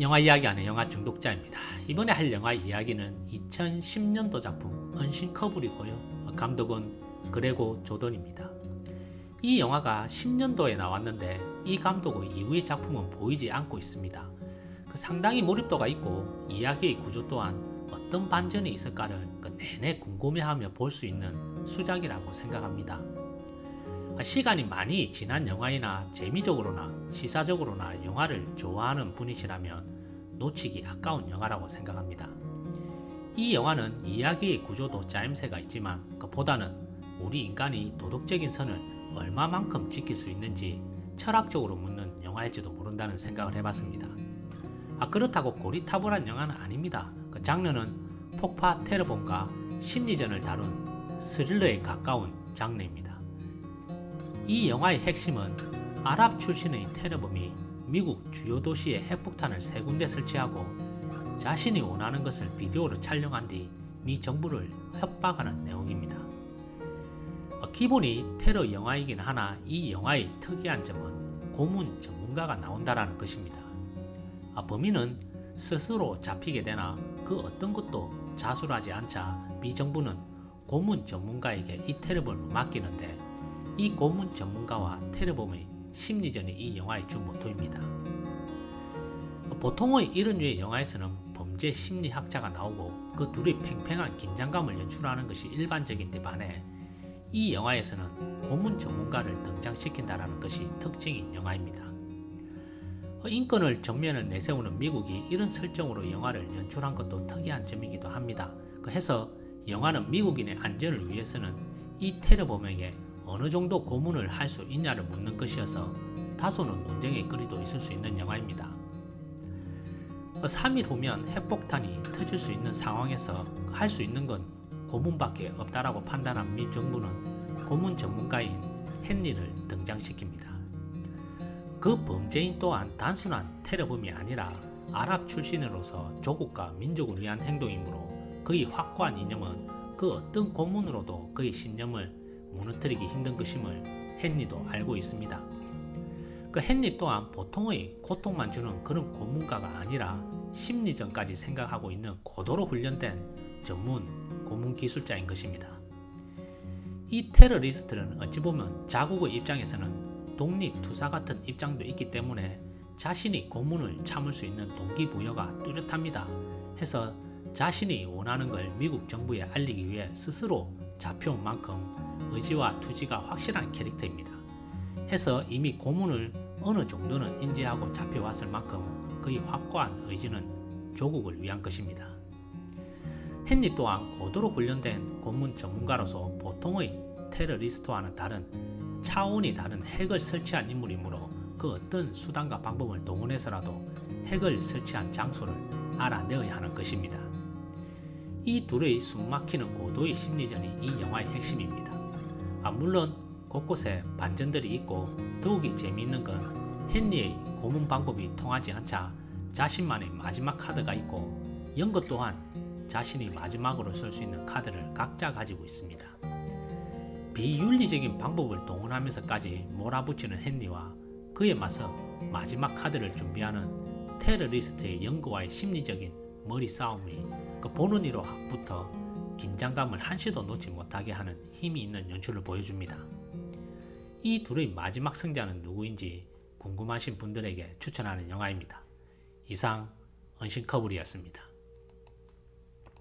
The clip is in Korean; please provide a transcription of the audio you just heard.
영화 이야기하는 영화 중독자입니다. 이번에 할 영화 이야기는 2010년도 작품 언신커블이고요. 감독은 그레고 조던입니다. 이 영화가 10년도에 나왔는데 이 감독의 이후의 작품은 보이지 않고 있습니다. 그 상당히 몰입도가 있고 이야기의 구조 또한 어떤 반전이 있을까를 그 내내 궁금해하며 볼 수 있는 수작이라고 생각합니다. 시간이 많이 지난 영화이나 재미적으로나 시사적으로나 영화를 좋아하는 분이시라면 놓치기 아까운 영화라고 생각합니다. 이 영화는 이야기의 구조도 짜임새가 있지만 그보다는 우리 인간이 도덕적인 선을 얼마만큼 지킬 수 있는지 철학적으로 묻는 영화일지도 모른다는 생각을 해봤습니다. 아, 그렇다고 고리타불한 영화는 아닙니다. 그 장르는 폭파 테러본과 심리전을 다룬 스릴러에 가까운 장르입니다. 이 영화의 핵심은 아랍 출신의 테러범이 미국 주요 도시에 핵폭탄을 세 군데 설치하고 자신이 원하는 것을 비디오로 촬영한 뒤 미 정부를 협박하는 내용입니다. 어, 기본이 테러 영화이긴 하나 이 영화의 특이한 점은 고문 전문가가 나온다라는 것입니다. 아, 범인은 스스로 잡히게 되나 그 어떤 것도 자수하지 않자 미 정부는 고문 전문가에게 이 테러범을 맡기는데 이 고문 전문가와 테러범의 심리전이 이 영화의 주 모토입니다. 보통의 이런 류의 영화에서는 범죄 심리학자가 나오고 그 둘이 팽팽한 긴장감을 연출하는 것이 일반적인데 반해 이 영화에서는 고문 전문가를 등장시킨다는 것이 특징인 영화입니다. 인권을 정면을 내세우는 미국이 이런 설정으로 영화를 연출한 것도 특이한 점이기도 합니다. 그 해서 영화는 미국인의 안전을 위해서는 이 테러범에게 어느 정도 고문을 할 수 있냐를 묻는 것이어서 다소는 논쟁의 거리도 있을 수 있는 영화입니다. 3일 후면 핵폭탄이 터질 수 있는 상황에서 할 수 있는 건 고문밖에 없다라고 판단한 미 정부는 고문 전문가인 헨리를 등장시킵니다. 그 범죄인 또한 단순한 테러범이 아니라 아랍 출신으로서 조국과 민족을 위한 행동이므로 그의 확고한 이념은 그 어떤 고문으로도 그의 신념을 무너뜨리기 힘든 것임을 헨리도 알고 있습니다. 그 헨리 또한 보통의 고통만 주는 그런 고문가가 아니라 심리전까지 생각하고 있는 고도로 훈련된 전문 고문 기술자인 것입니다. 이 테러리스트는 어찌 보면 자국의 입장에서는 독립투사 같은 입장도 있기 때문에 자신이 고문을 참을 수 있는 동기부여가 뚜렷합니다. 해서 자신이 원하는 걸 미국 정부에 알리기 위해 스스로 잡혀온 만큼 의지와 투지가 확실한 캐릭터입니다. 해서 이미 고문을 어느 정도는 인지하고 잡혀왔을 만큼 그의 확고한 의지는 조국을 위한 것입니다. 헨리 또한 고도로 훈련된 고문 전문가로서 보통의 테러리스트와는 다른 차원이 다른 핵을 설치한 인물이므로 그 어떤 수단과 방법을 동원해서라도 핵을 설치한 장소를 알아내어야 하는 것입니다. 이 둘의 숨막히는 고도의 심리전이 이 영화의 핵심입니다. 아, 물론 곳곳에 반전들이 있고 더욱이 재미있는 건 헨리의 고문 방법이 통하지 않자 자신만의 마지막 카드가 있고 연것 또한 자신이 마지막으로 쓸 수 있는 카드를 각자 가지고 있습니다. 비윤리적인 방법을 동원하면서까지 몰아붙이는 헨리와 그에 맞서 마지막 카드를 준비하는 테러리스트의 연거와의 심리적인 머리 싸움이 그 보는 이로부터 긴장감을 한시도 놓지 못하게 하는 힘이 있는 연출을 보여줍니다. 이 둘의 마지막 승자는 누구인지 궁금하신 분들에게 추천하는 영화입니다. 이상 언신커블이었습니다.